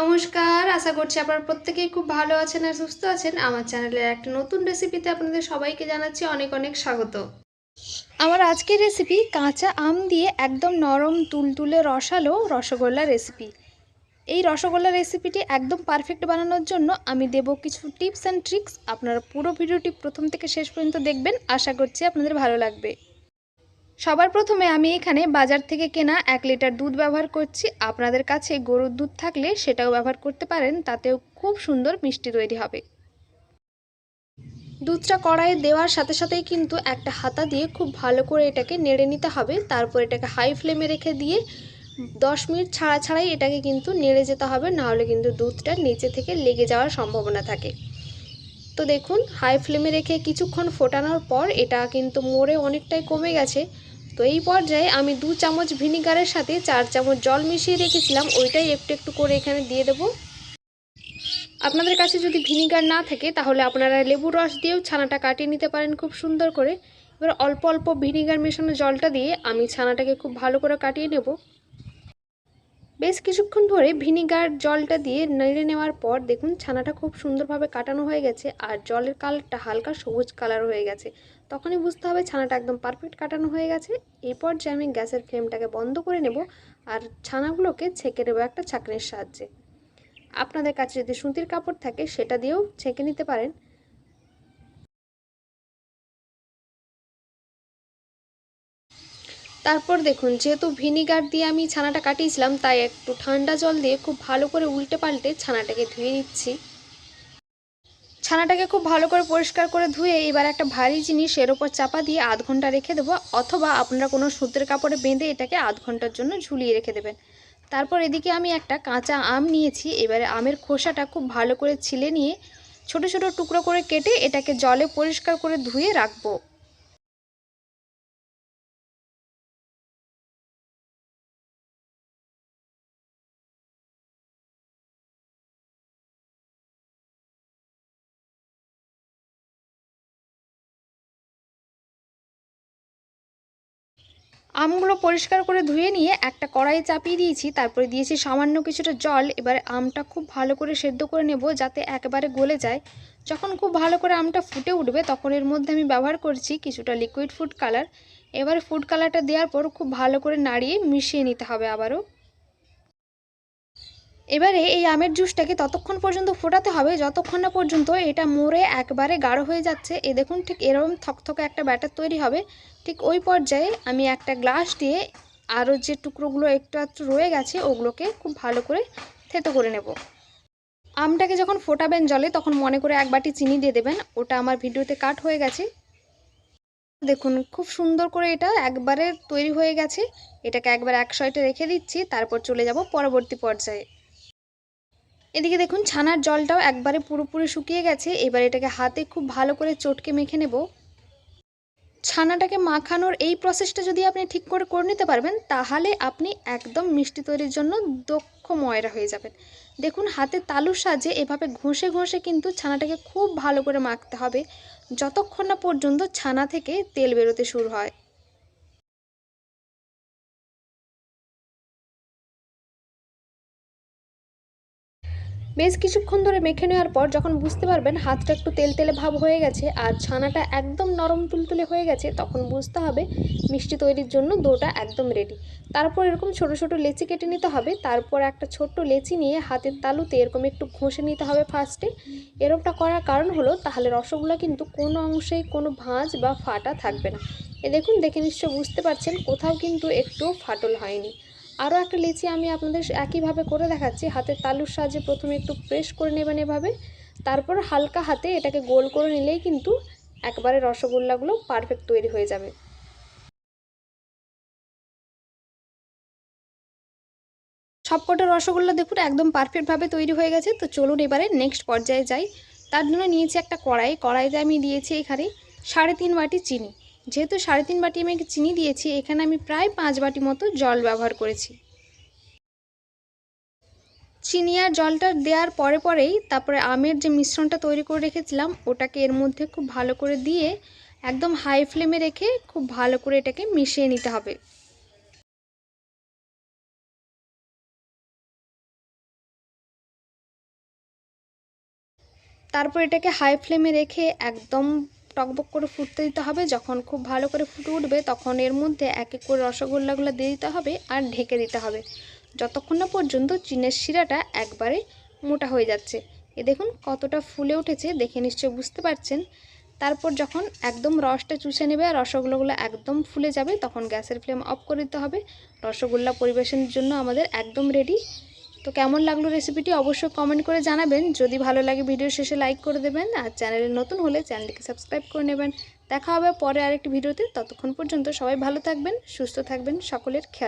নমস্কার, আশা করছি আপনারা প্রত্যেকেই খুব ভালো আছেন আর সুস্থ আছেন। আমার চ্যানেলের একটা নতুন রেসিপিতে আপনাদের সবাইকে জানাচ্ছি অনেক অনেক স্বাগত। আমার আজকের রেসিপি কাঁচা আম দিয়ে একদম নরম তুলতুলে রসালো রসগোল্লা রেসিপি। এই রসগোল্লা রেসিপিটি একদম পারফেক্ট বানানোর জন্য আমি দেব কিছু টিপস অ্যান্ড ট্রিক্স। আপনারা পুরো ভিডিওটি প্রথম থেকে শেষ পর্যন্ত দেখবেন। আশা করছি আপনাদের ভালো লাগবে। সবার প্রথমে আমি এখানে বাজার থেকে কেনা এক লিটার দুধ ব্যবহার করছি। আপনাদের কাছে গরুর দুধ থাকলে সেটাও ব্যবহার করতে পারেন, তাতেও খুব সুন্দর মিষ্টি তৈরি হবে। দুধটা কড়াইয়ে দেওয়ার সাথে সাথেই কিন্তু একটা হাতা দিয়ে খুব ভালো করে এটাকে নেড়ে নিতে হবে। তারপর এটাকে হাই ফ্লেমে রেখে দিয়ে দশ মিনিট ছাড়া ছাড়াই এটাকে কিন্তু নেড়ে যেতে হবে, নাহলে কিন্তু দুধটা নিচে থেকে লেগে যাওয়ার সম্ভাবনা থাকে। তো দেখুন হাই ফ্লেমে রেখে কিছুক্ষণ ফোটানোর পর এটা কিন্তু মোড়ে অনেকটাই কমে গেছে। তো এই পর্যায়ে আমি দু চামচ ভিনিগারের সাথে চার চামচ জল মিশিয়ে রেখেছিলাম, ওইটাই একটু একটু করে এখানে দিয়ে দেব। আপনাদের কাছে যদি ভিনিগার না থাকে, তাহলে আপনারা লেবু রস দিয়েও ছানাটা কাটিয়ে নিতে পারেন খুব সুন্দর করে। এবার অল্প অল্প ভিনিগার মেশানো জলটা দিয়ে আমি ছানাটাকে খুব ভালো করে কাটিয়ে নেব। বেশ কিছুক্ষণ ধরে ভিনিগার জলটা দিয়ে নেড়ে নেওয়ার পর দেখুন ছানাটা খুব সুন্দরভাবে কাটানো হয়ে গেছে আর জলের কালারটা হালকা সবুজ কালার হয়ে গেছে। তখনই বুঝতে হবে ছানাটা একদম পারফেক্ট কাটানো হয়ে গেছে। এরপর যে আমি গ্যাসের ফ্লেমটাকে বন্ধ করে নেব আর ছানাগুলোকে ছেঁকে নেব একটা ছাঁকনির সাহায্যে। আপনাদের কাছে যদি সুতির কাপড় থাকে সেটা দিয়েও ছেঁকে নিতে পারেন। তারপর দেখুন, যেহেতু ভিনিগার দিয়ে আমি ছানাটা কাটিয়েছিলাম, তাই একটু ঠান্ডা জল দিয়ে খুব ভালো করে উল্টে পাল্টে ছানাটাকে ধুয়ে নিচ্ছি। ছানাটাকে খুব ভালো করে পরিষ্কার করে ধুয়ে এবার একটা ভারী জিনিস এর ওপর চাপা দিয়ে আধ ঘণ্টা রেখে দেবো, অথবা আপনারা কোনো সুতের কাপড়ে বেঁধে এটাকে আধ ঘণ্টার জন্য ঝুলিয়ে রেখে দেবেন। তারপর এদিকে আমি একটা কাঁচা আম নিয়েছি, এবারে আমের খোসাটা খুব ভালো করে ছিলে নিয়ে ছোট ছোট টুকরো করে কেটে এটাকে জলে পরিষ্কার করে ধুয়ে রাখব। আমগুলো পরিষ্কার করে ধুয়ে নিয়ে একটা কড়াই চাপিয়ে দিয়েছি, তারপরে দিয়েছি সামান্য কিছুটা জল। এবারে আমটা খুব ভালো করে সেদ্ধ করে নেব যাতে একবারে গলে যায়। যখন খুব ভালো করে আমটা ফুটে উঠবে তখন এর মধ্যে আমি ব্যবহার করছি কিছুটা লিকুইড ফুড কালার এবার ফুড কালারটা দেওয়ার পর খুব ভালো করে নাড়িয়ে মিশিয়ে নিতে হবে আবারও। এবারে এই আমের জুসটাকে ততক্ষণ পর্যন্ত ফোটাতে হবে, যতক্ষণ না পর্যন্ত এটা মরে একবারে গাঢ় হয়ে যাচ্ছে। এ দেখুন ঠিক এরকম থকথকে একটা ব্যাটার তৈরি হবে। ঠিক ওই পর্যায়ে আমি একটা গ্লাস দিয়ে আরও যে টুকরোগুলো একটু একটু রয়ে গেছে, ওগুলোকে খুব ভালো করে থেতো করে নেব। আমটাকে যখন ফোটাবেন জলে, তখন মনে করে এক বাটি চিনি দিয়ে দেবেন। ওটা আমার ভিডিওতে কাট হয়ে গেছে। দেখুন খুব সুন্দর করে এটা একবারে তৈরি হয়ে গেছে। এটাকে একবার এক সাইডে রেখে দিচ্ছি, তারপর চলে যাব পরবর্তী পর্যায়ে। এদিকে দেখুন, ছানার জলটাও একবারে পুরোপুরি শুকিয়ে গেছে। এবার এটাকে হাতে খুব ভালো করে চটকে মেখে নেব। ছানাটাকে মাখানোর এই প্রসেসটা যদি আপনি ঠিক করে করে নিতে পারবেন, তাহলে আপনি একদম মিষ্টি তৈরির জন্য দক্ষ ময়রা হয়ে যাবেন। দেখুন, হাতে তালুর সাজে এভাবে ঘষে ঘষে কিন্তু ছানাটাকে খুব ভালো করে মাখতে হবে। যতক্ষণ না পর্যন্ত ছানা থেকে তেল বেরোতে শুরু হয়। বেশ কিছুক্ষণ ধরে মেখে নেওয়ার পর যখন বুঝতে পারবেন হাতটা একটু তেল তেলে ভাব হয়ে গেছে আর ছানাটা একদম নরম তুলতুলে হয়ে গেছে, তখন বুঝতে হবে মিষ্টি তৈরির জন্য দোটা একদম রেডি তারপর এরকম ছোট ছোট লেচি কেটে নিতে হবে, তারপর একটা ছোট্ট লেচি নিয়ে হাতের তালুতে এরকম একটু ঘষে নিতে হবে ফার্স্টে এরকমটা করার কারণ হলো, তাহলে রসগোল্লা কিন্তু কোনো অংশেই কোনো ভাঁজ বা ফাটা থাকবে না। এ দেখুন, দেখে নিশ্চয় বুঝতে পারছেন, কোথাও কিন্তু একটু ফাটল হয়নি। আরও একটা লিচি আমি আপনাদের একইভাবে করে দেখাচ্ছি। হাতের তালুর সাহায্যে প্রথমে একটু প্রেস করে নেবেন এভাবে। তারপর হালকা হাতে এটাকে গোল করে নিলেই কিন্তু একবারে রসগোল্লাগুলো পারফেক্ট তৈরি হয়ে যাবে। সবকটা রসগোল্লা দেখুন, একদম পারফেক্টভাবে তৈরি হয়ে গেছে। তো চলুন এবারে নেক্সট পর্যায়ে যাই। তার জন্য নিয়েছি একটা কড়াই। কড়াইতে আমি দিয়েছি এখানে সাড়ে তিন বাটি চিনি। যেহেতু সাড়ে তিন বাটি আমি চিনি দিয়েছি, এখানে আমি প্রায় পাঁচ বাটি মতো জল ব্যবহার করেছি। চিনি আর জলটা দেওয়ার পরে পরেই তারপরে আমের যে মিশ্রণটা তৈরি করে রেখেছিলাম, ওটাকে এর মধ্যে খুব ভালো করে দিয়ে একদম হাই ফ্লেমে রেখে খুব ভালো করে এটাকে মিশিয়ে নিতে হবে। তারপর এটাকে হাই ফ্লেমে রেখে একদম টকবক করে ফুটতে দিতে হবে। যখন খুব ভালো করে ফুটে উঠবে, তখন এর মধ্যে এক এক করে রসগোল্লাগুলো দিয়ে দিতে হবে আর ঢেকে দিতে হবে। যতক্ষণ না পর্যন্ত চিনের শিরাটা একবারে মোটা হয়ে যাচ্ছে। এ দেখুন কতটা ফুলে উঠেছে, দেখে নিশ্চয়ই বুঝতে পারছেন। তারপর যখন একদম রসটা চুষে নেবে আর রসগোল্লাগুলো একদম ফুলে যাবে, তখন গ্যাসের ফ্লেম অফ করে দিতে হবে। রসগোল্লা পরিবেশনের জন্য আমাদের একদম রেডি তো কেমন লাগল রেসিপিটি অবশ্যই কমেন্ট করে জানাবেন। যদি ভালো লাগে ভিডিও শেষে লাইক করে দেবেন আর চ্যানেলে নতুন হলে চ্যানেলটিকে সাবস্ক্রাইব করে নেবেন। দেখা হবে পরে আরেকটি ভিডিওতে ততক্ষণ পর্যন্ত সবাই ভালো থাকবেন, সুস্থ থাকবেন, সকলের খেয়াল